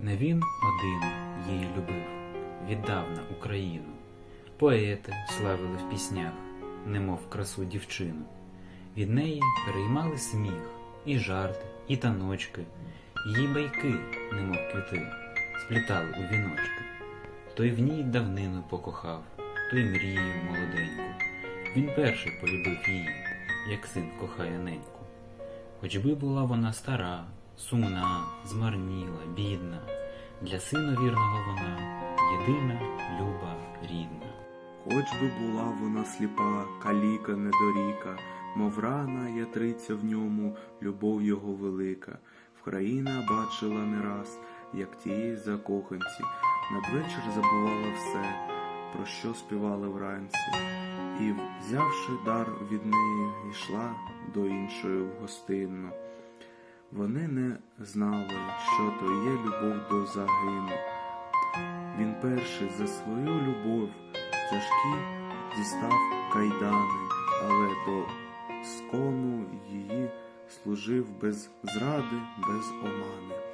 Не він один її любив, віддав на Україну. Поети славили в піснях, немов красу дівчину. Від неї переймали сміх, і жарти, і таночки, її байки, немов квіти, сплітали у віночки. Той в ній давнину покохав, той мрію молоденьку. Він перший полюбив її, як син кохає неньку. Хоч би була вона стара, сумна, змарніла, бідна, для сина вірного вона єдина, люба, рідна. Хоч би була вона сліпа, каліка недоріка, мов рана ятриця в ньому, любов його велика. Вкраїна бачила не раз, як ті закоханці, надвечір забувала все, про що співали вранці, і, взявши дар від неї, йшла до іншої в гостинну. Вони не знали, що то є любов до загину. Він перший за свою любов тяжкі дістав кайдани, але до скону її служив без зради, без омани.